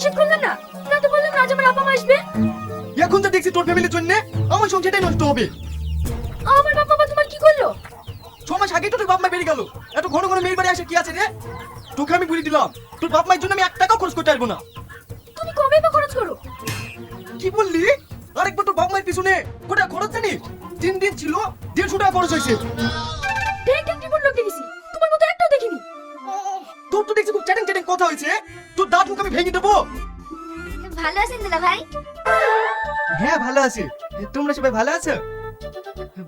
নিষেধ করলেন না? রাতে বললেন আজ আমার বাবা আসবে। এখন তো দেখছি তোর ফ্যামিলির জন্য আমার সংসারটাই নষ্ট হবে। আমার বাবা মা তোমার কি করল? ছ মাস আগেই তো তোর বাপ মা বেরিয়ে গেল। এত ঘন ঘন মেয়ের বাড়ি আসে কি আছে রে? তোকে আমি বলে দিলাম তোর বাপ মায়ের জন্য আমি এক টাকাও খরচ করতে পারব না। তুমি কবে বা খরচ করো? কি বললি? আরেকবার তোর বাপ মায়ের পিছনে কোটা খরচ জানিস? তিন দিন ছিল দেড়শো টাকা খরচ হয়েছে। ব্যাংক একটি বড় লোক দেখেছি তোর তো দেখছি খুব চ্যাটিং চ্যাটিং কথা হয়েছে। তোর দাঁত মুখ আমি ভেঙে দেবো। ভালো আছেন দাদা ভাই? হ্যাঁ ভালো আছি। তোমরা সবাই ভালো আছো?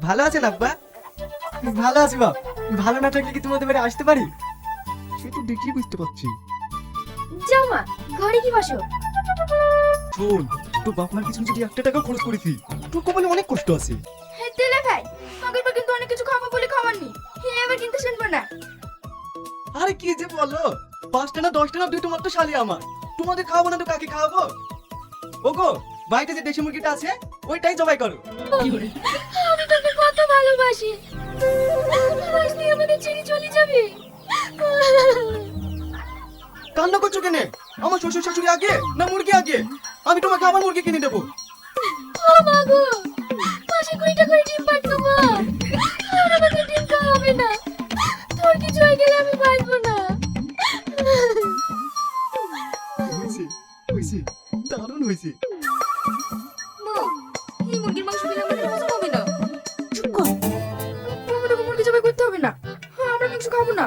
ভালো আছেন আব্বা? ভালো আছি বাপ। ভালো না থাকলে কি তোমাদের বাড়ি আসতে পারি? সে তো দেখি বুঝতে পারছি। যাও মা ঘরে কি বসো? শোন তোর বাপ মার পিছনে যদি একটা টাকা খরচ করেছি তোর কপালে অনেক কষ্ট আছে। তেলে ভাই। আগের বার কিন্তু অনেক কিছু খাব বলে খাওয়াননি। এবার কিন্তু শুনব না। আরে কি যে বলো? পাঁচটা না দশটা না দুটো মাত্র শালি আমার। তোমাদের খাওয়াবো না তো কাকে খাওয়াবো? ওগো বাড়িতে যে দেশি মুরগিটা আছে ওইটাই জবাই করো। আমি তোকে কত ভালোবাসি। আজ তুই আমাদের ছেড়ে চলে যাবি। কান্না করছ কেন? আমার শ্বশুর শাশুড়ি আগে না মুরগি আগে? আমি তোমাকে আবার মুরগি কিনে দেবো। ও মা গো মাসে কুড়িটা করে ডিম মা। খাব না।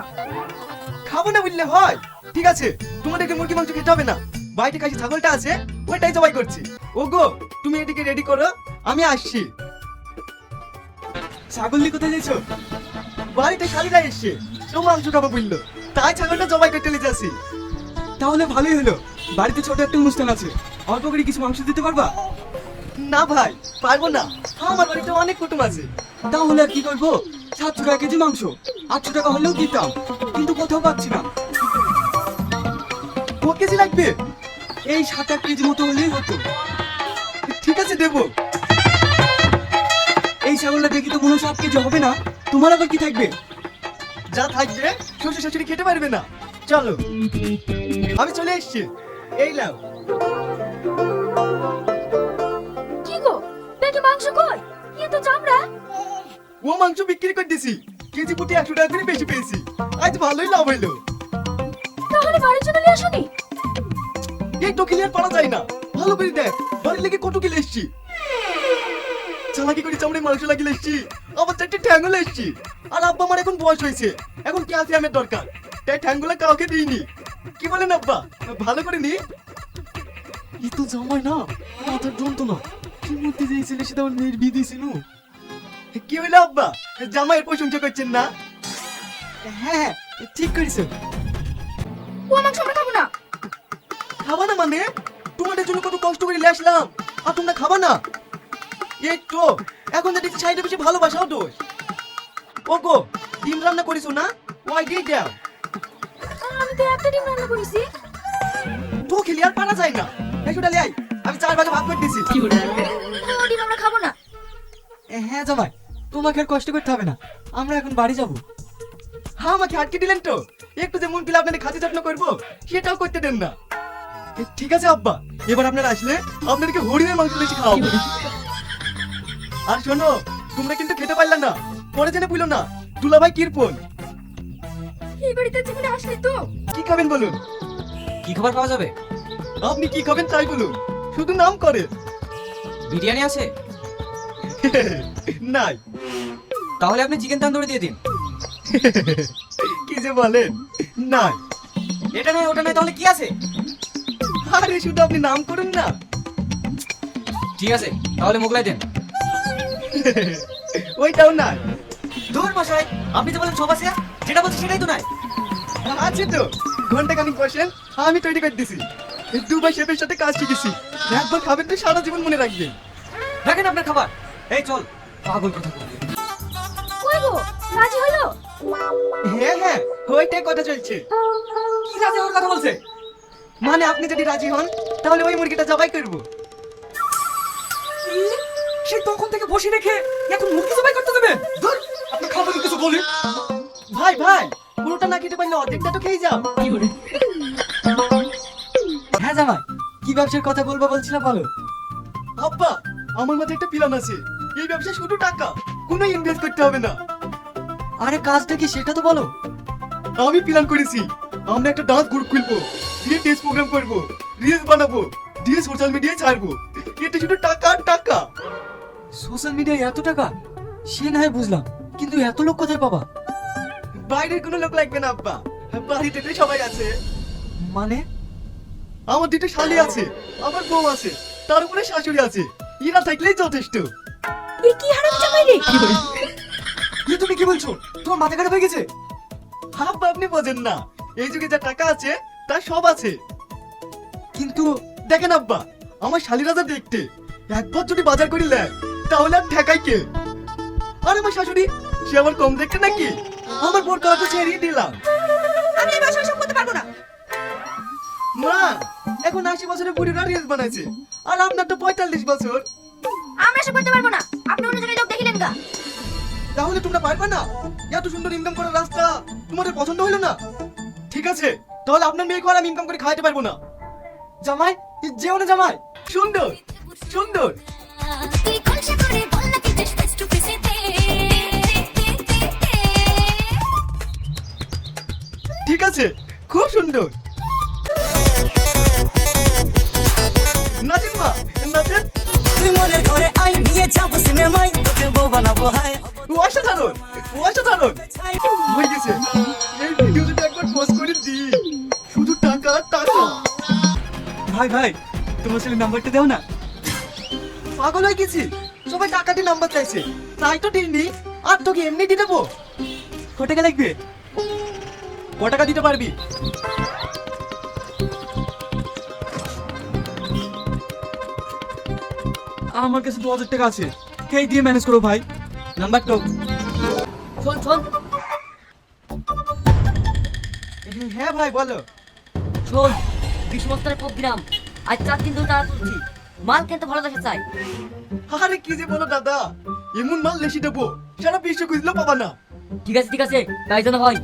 খাব না বললে হয়। ঠিক আছে, তোমাদেরকে মুরগি মাংস খেতে হবে না। বাড়িতে কাছে ছাগলটা আছে, ওইটাই জবাই করছি। ওগো, তুমি এদিকে রেডি করো, আমি আসছি। ছাগল কোথায় যাচ্ছ বাড়িতে এসছে মাংস খাব বলল। তাই ছাগলটা জবাই করতে নিয়ে যাচ্ছি তাহলে ভালোই হলো। বাড়িতে ছোট একটা অনুষ্ঠান আছে। অল্প করে কিছু মাংস দিতে পারবা? না ভাই, পারব না। আমার বাড়িতে অনেক কুটুম আছে। তাহলে আর কি করব? সাতশো টাকা কেজি মাংস। আটশো টাকা হলেও দিতাম কিন্তু কোথাও পাচ্ছি না। ক কেজি লাগবে? এই সাত আট কেজি মতো হলেই হতো। ঠিক আছে দেবো। এই ছাগলটা দেখি তো মনে সাত কেজি হবে না। তোমার আবার কি থাকবে? যা থাকবে শ্বশুর শাশুড়ি খেতে পারবে না। চলো আমি চলে এসছি। এই লাও কি গো? মাংস কই? ও মাংস বিক্রি করে দিছি কেজি প্রতি একশো টাকা করে বেশি পেয়েছি। আজ ভালোই লাভ হইল। তাহলে বাড়ির জন্য নিয়ে আসনি? এই তো ক্লিয়ার পারা যায় না। ভালো করে দেখ বাড়ির লেগে কত কিলো এসছি। চালাকি করে চামড়ে মাংস লাগিয়ে এসছি। আবার চারটে ঠ্যাঙ্গুলো এসছি। আর আব্বা আমার এখন বয়স হয়েছে। এখন ক্যালসিয়ামের দরকার? তাই ঠ্যাঙ্গুলো কাউকে দিইনি। কি বলেন আব্বা? ভালো করে নি। ই তো জামাই না মাথার যন্ত্রণা। কি মধ্যে যে ছেলে সেটা আমার মেয়ের বিয়ে দিয়েছিল? কি হইল আব্বা? জামাইয়ের প্রশংসা করছেন না? হ্যাঁ ঠিক করেছেন ও মাংস আমরা খাব না। খাবা না মানে? তোমাদের জন্য কত কষ্ট করে আসলাম। আর তোমরা খাবা না। এই তো এখন তো দেখছি সাইডে বেশি ভালোবাসাও দোষ। ও গো ডিম রান্না করিস না? ওই দিয়ে দাও আমি তো একটা ডিম রান্না করেছি। তো খেলি আর পারা যায় না। এই সুটা লাই আমি চার ভাগে ভাগ করে দিছি। ও ডিম আমরা খাব না। হ্যাঁ জামাই। তোমাকে আর কষ্ট করতে হবে না। আমরা এখন বাড়ি যাব। হ্যাঁ আমাকে আটকে দিলেন তো। একটু যে মন পিলে আপনাদের খাতি যত্ন করব সেটাও করতে দেন না। ঠিক আছে আব্বা। এবার আপনারা আসলে আপনাদেরকে হরিণের মাংস বেশি খাওয়াবো। আর শোনো তোমরা কিন্তু খেতে পারলাম না। পরে জেনে বুঝলো না দুলাভাই কিরপন। এই বাড়িতে জীবনে আসলি তো? কি খাবেন বলুন? কি খাবার পাওয়া যাবে? আপনি কি খাবেন তাই বলুন। শুধু নাম করে বিরিয়ানি আছে? নাই। তাহলে আপনি চিকেন তন্দুরি দিয়ে দিন। কি যে বলেন? নাই। এটা নয় ওটা নয় তাহলে কি আছে? আরে শুধু আপনি নাম করুন না। ঠিক আছে তাহলে মোগলাই দেন। ওইটাও নাই। দূর মশাই আপনি তো বলেন সব আছে যেটা বলছি সেটাই তো নাই। আছে তো। ঘণ্টা খানিক বসেন আমি তৈরি করে দিছি। দুবার শেফের সাথে কাজ শিখেছি। একবার খাবেন তো সারা জীবন মনে রাখবেন। দেখেন আপনার খাবার। এই চল পাগল কথা বলবে কই গো রাজি হলো? হ্যাঁ হ্যাঁ ওইটাই কথা চলছে। কি রাজা ওর কথা বলছে? মানে আপনি যদি রাজি হন তাহলে ওই মুরগিটা জবাই করব। সে তখন থেকে বসে রেখে এখন মুরগি জবাই করতে দেবেন ধর আপনি খাবার কিছু বলি। ভাই ভাই পুরোটা না খেতে পারলে অর্ধেকটা তো খেয়ে যাও। হ্যাঁ জামাই কি ব্যবসার কথা বলব বলছিলাম বলো? আব্বা আমার মাথায় একটা প্ল্যান আছে। এই ব্যবসায় শুধু টাকা কোনো ইনভেস্ট করতে হবে না। আরে কাজটা কি সেটা তো বলো। আমি প্ল্যান করেছি। আমরা একটা ডান্স গ্রুপ খুলবো দিয়ে টেস্ট প্রোগ্রাম করব রিলস বানাবো দিয়ে সোশ্যাল মিডিয়ায় ছাড়বো। এটা শুধু টাকা আর টাকা। সোশ্যাল মিডিয়ায় এত টাকা? সে না হয় বুঝলাম কিন্তু এত লোক কোথায় পাবা? বাইরের কোনো লোক লাগবে না আব্বা। বাড়িতে তো সবাই আছে। মানে? আমার দুটো শালি আছে আমার বউ আছে তার উপরে শাশুড়ি আছে। এরা থাকলেই যথেষ্ট। কি হারাম জামাই রে এ তুমি কি বলছো? তোমার মাথা খারাপ হয়ে গেছে? আব্বা আপনি বোঝেন না। এই যুগে যা টাকা আছে তার সব আছে। কিন্তু দেখেন আব্বা আমার শালিরা যা দেখতে একবার যদি বাজার করি লেয় তাহলে আর ঠেকাই কে? আর আমার শাশুড়ি সে আমার কম দেখতে নাকি? আমার বোর কাজ ছেড়িয়ে দিলাম। আমি এই ব্যবসা সব করতে পারব না। মা এখন আশি বছরের বুড়িরা রিলস বানাইছে। আর আপনার তো পঁয়তাল্লিশ বছর। আমরা সব করতে পারব না। তাহলে তোমরা পারবে না। এত সুন্দর ইনকাম করার রাস্তা তোমাদের পছন্দ হলো না। ঠিক আছে, তাহলে আপনার মেয়েকে আর আমি ইনকাম করে খাওয়াতে পারব না। জামাই যেও না জামাই। সুন্দর সুন্দর। করে ঠিক আছে, খুব সুন্দর। নাচেন মা, নাচেন। তুই মনের ঘরে আই নিয়ে যাব সিনেমায়। তোকে বউ বানাবো, হায়। ভাই ভাই তোমার ছেলে নাম্বারটা দাও না। পাগল হয়ে গেছি। সবাই টাকা দিয়ে নাম্বার চাইছে। তাই তো দিইনি আর তোকে এমনি দিয়ে দেবো। ক টাকা লাগবে? ক টাকা দিতে পারবি? আমার কাছে দু হাজার টাকা আছে। এই দিয়ে ম্যানেজ করো ভাই? নাম্বার তো শোন শোন হ্যাঁ ভাই বলো। শোন বিশ বস্তার পপ দিলাম আজ চার দিন ধরে তারা তুলছি। মাল কিন্তু ভালো দেশে চাই। আরে কি যে বলো দাদা? এমন মাল লেসি দেবো। সারা বিশ্ব খুঁজলেও পাবা না। ঠিক আছে ঠিক আছে তাই যেন হয়।